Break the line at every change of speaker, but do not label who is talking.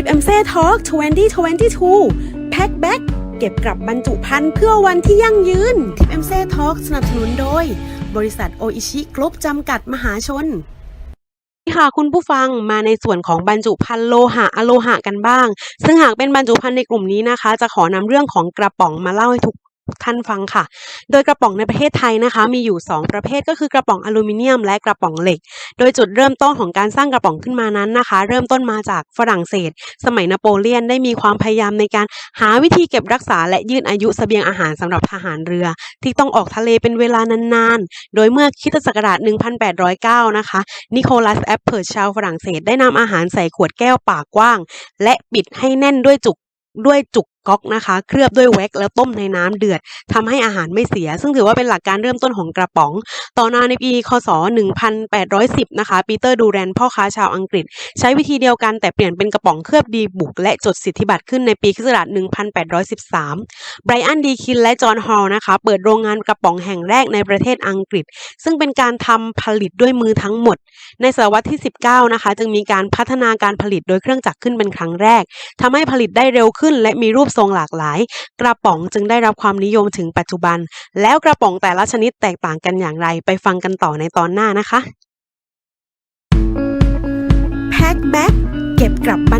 ทิปเอ็มเซ่ทอล์ก2022 แพ็คแบ็กเก็บกลับบรรจุภัณฑ์เพื่อวันที่ยั่งยืน ทิปเอ็มเซ่ทอล์กสนับสนุนโดย บริษัทโออิชิกรุ๊ปจำกัดมหาชนค่ะคุณผู้ฟังมาในส่วนของบรรจุภัณฑ์โลหะอะโลหะกันบ้าง ซึ่งหากเป็นบรรจุภัณฑ์ในกลุ่มนี้นะคะ จะขอนำเรื่องของกระป๋องมาเล่าให้ทุก ท่านฟังค่ะ โดยกระป๋องในประเทศไทยนะคะ มีอยู่ 2 ประเภทก็คือกระป๋องอลูมิเนียมและกระป๋องเหล็ก โดยจุดเริ่มต้นของการสร้างกระป๋องขึ้นมานั้นนะคะ เริ่มต้นมาจากฝรั่งเศส สมัยนโปเลียนได้มีความพยายามในการหาวิธีเก็บรักษาและยืดอายุเสบียงอาหารสำหรับทหารเรือ ที่ต้องออกทะเลเป็นเวลานานๆ โดยเมื่อคริสตศักราช 1809 นะคะ นิโคลัสแอปเพิร์ตชาวฝรั่งเศสได้นำอาหารใส่ขวดแก้วปากกว้าง และปิดให้แน่นด้วยจุกด้วยจุก ก๊อกนะคะ เคลือบด้วยแว็กแล้วต้มในน้ำเดือดทำให้อาหารไม่เสีย ซึ่งถือว่าเป็นหลักการเริ่มต้นของกระป๋อง ต่อมาในปีคศ 1810 นะคะ ปีเตอร์ดูแรนพ่อค้าชาวอังกฤษ ใช้วิธีเดียวกันแต่เปลี่ยนเป็นกระป๋องเคลือบดีบุก และจดสิทธิบัตรขึ้นในปีคศ1813 ไบรอันดีคินและจอห์นฮอลนะคะ เปิดโรงงานกระป๋องแห่งแรกในประเทศอังกฤษ ซึ่งเป็นการทำผลิตด้วยมือทั้งหมด ในศตวรรษที่ 19 นะคะ จึงมีการพัฒนาการผลิตโดยเครื่องจักรขึ้นเป็นครั้งแรกทำให้ผลิตได้เร็วขึ้น และมีรูปทรงรงหลากหลาย กระป๋องจึงได้รับความนิยมถึงปัจจุบัน แล้วกระป๋องแต่ละชนิดแตกต่างกันอย่างไร ไปฟังกันต่อในตอนหน้านะคะแพ็คแบ็คเก็บกลับบ้าน